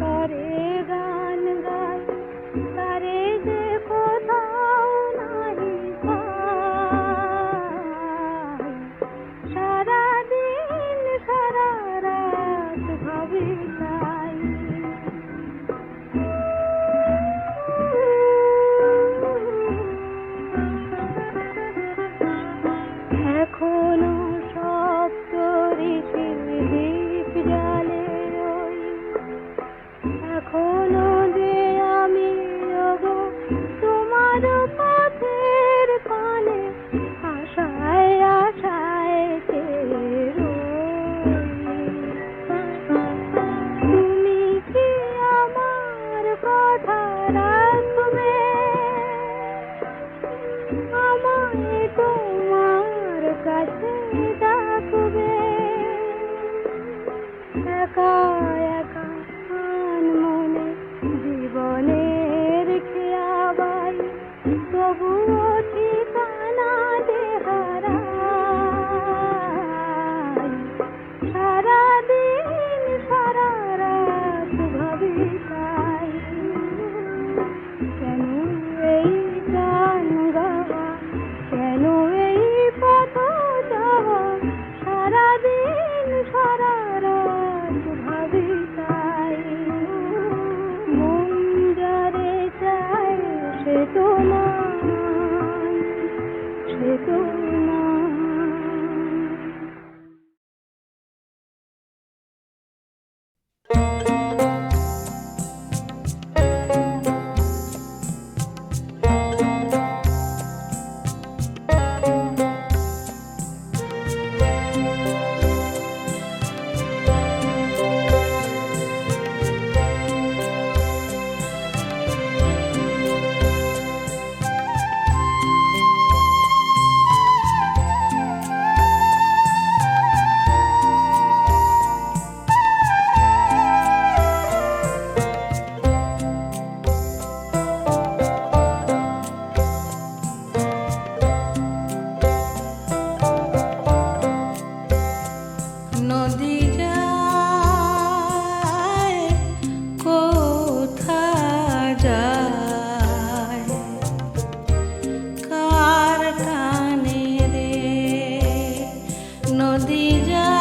তারে নদী যা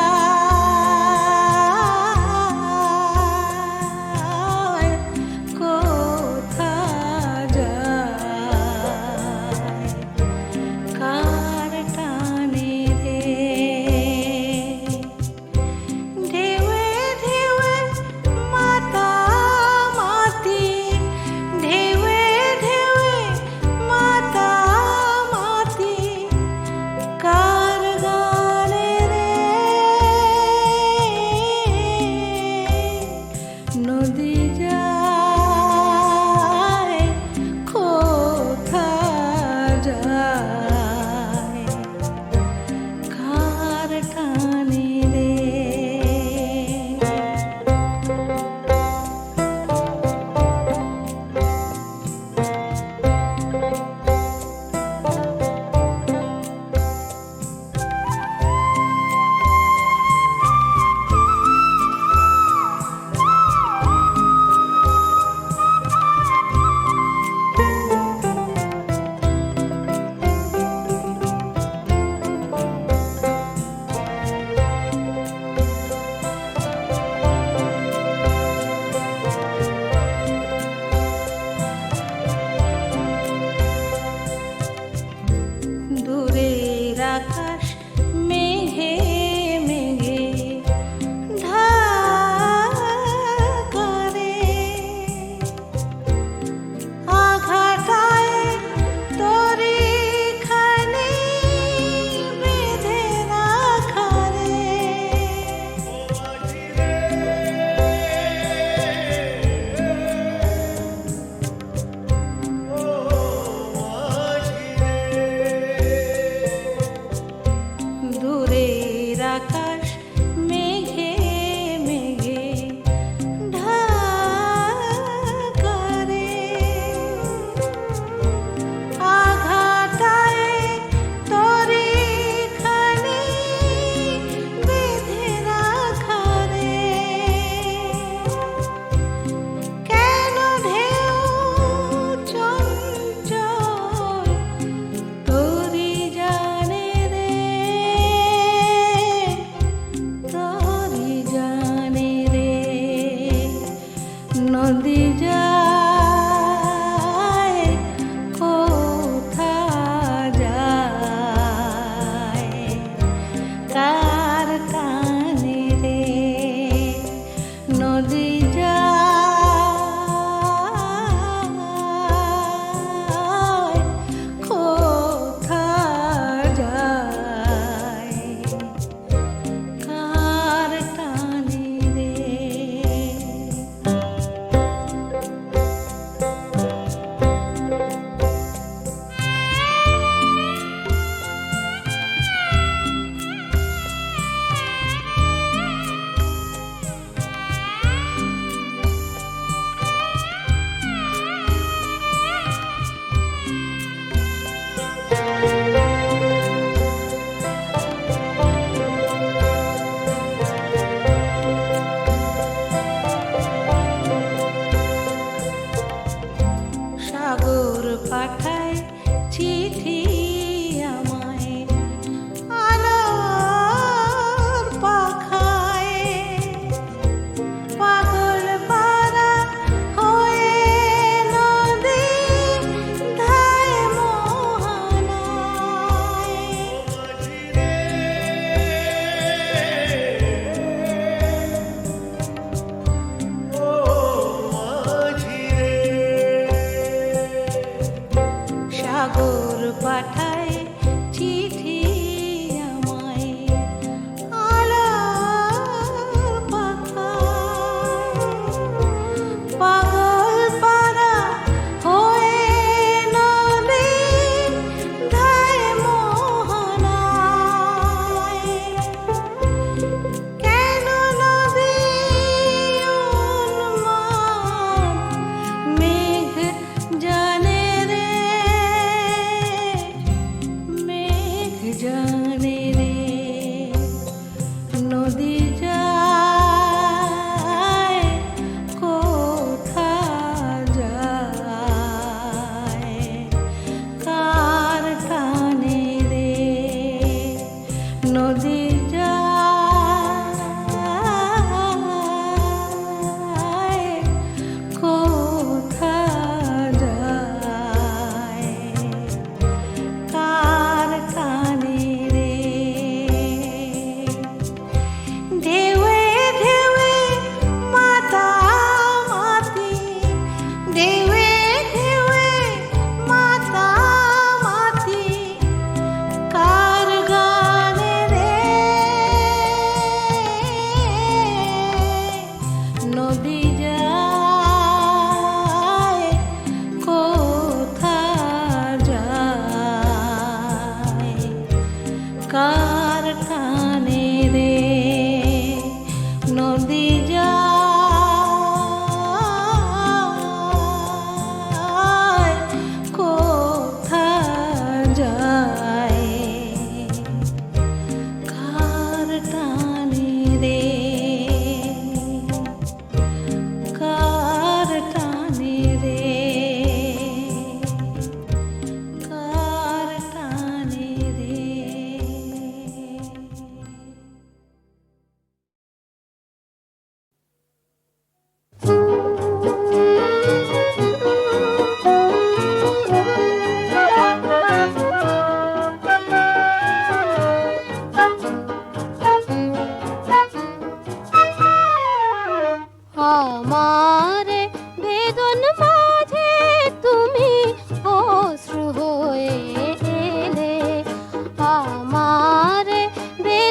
நானே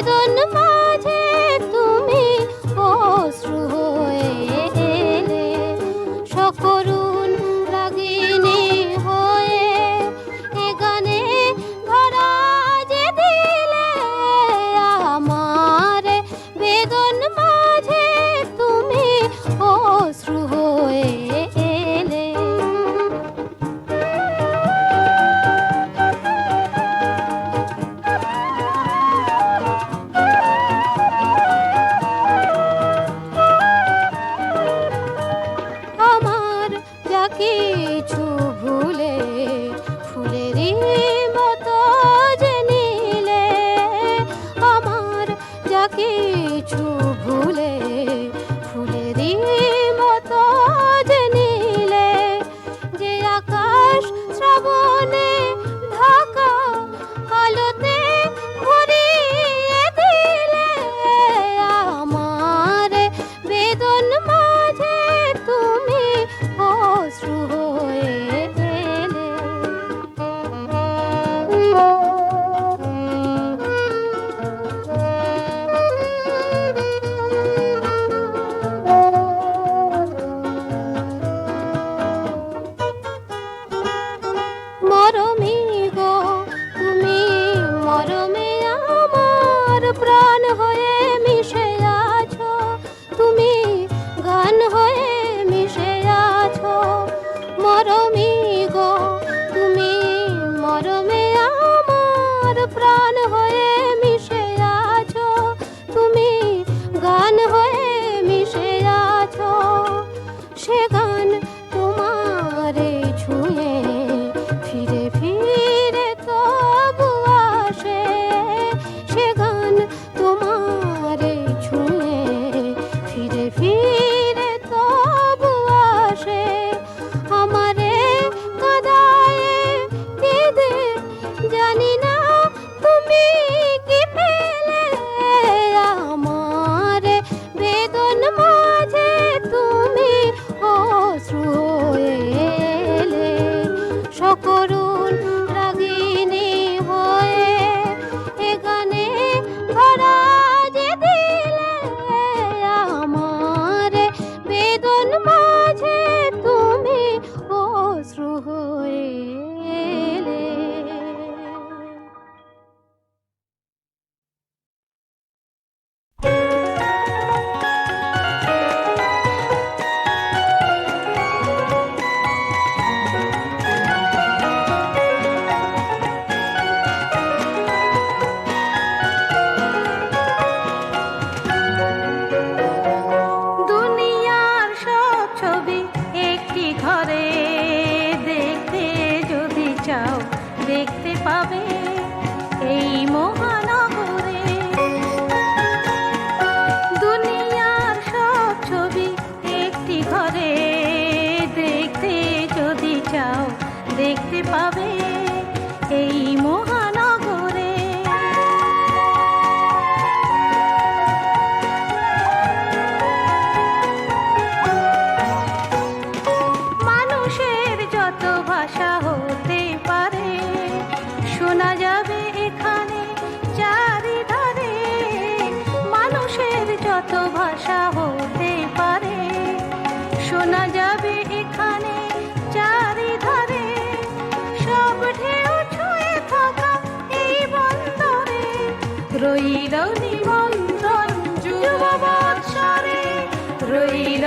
Ayda. দেখতে পাবে রইল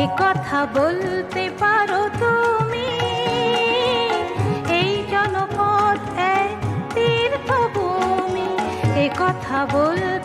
এ কথা বলতে পারো তুমি? এই জনপদ এক তীর্থভূমি এ কথা বলতে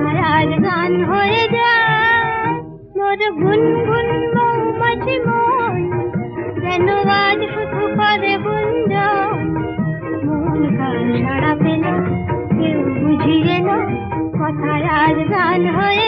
তারার গান হয়ে যায় মোর গুনগুন মৌমাছি মন যেন আজ শুধু করে গুঞ্জ মন কাল সারা পেল কেউ বুঝিয়ে না কথার আর গান হয়ে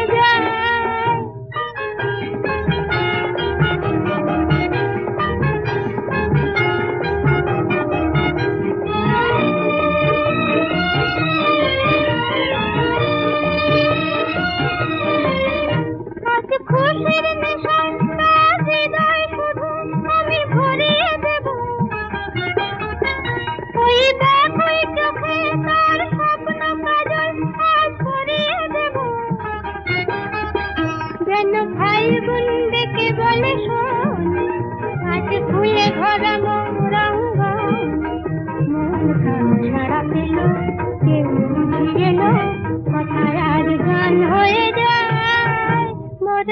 সারা পেল কেউ কথা গান হয়ে যায়। মদ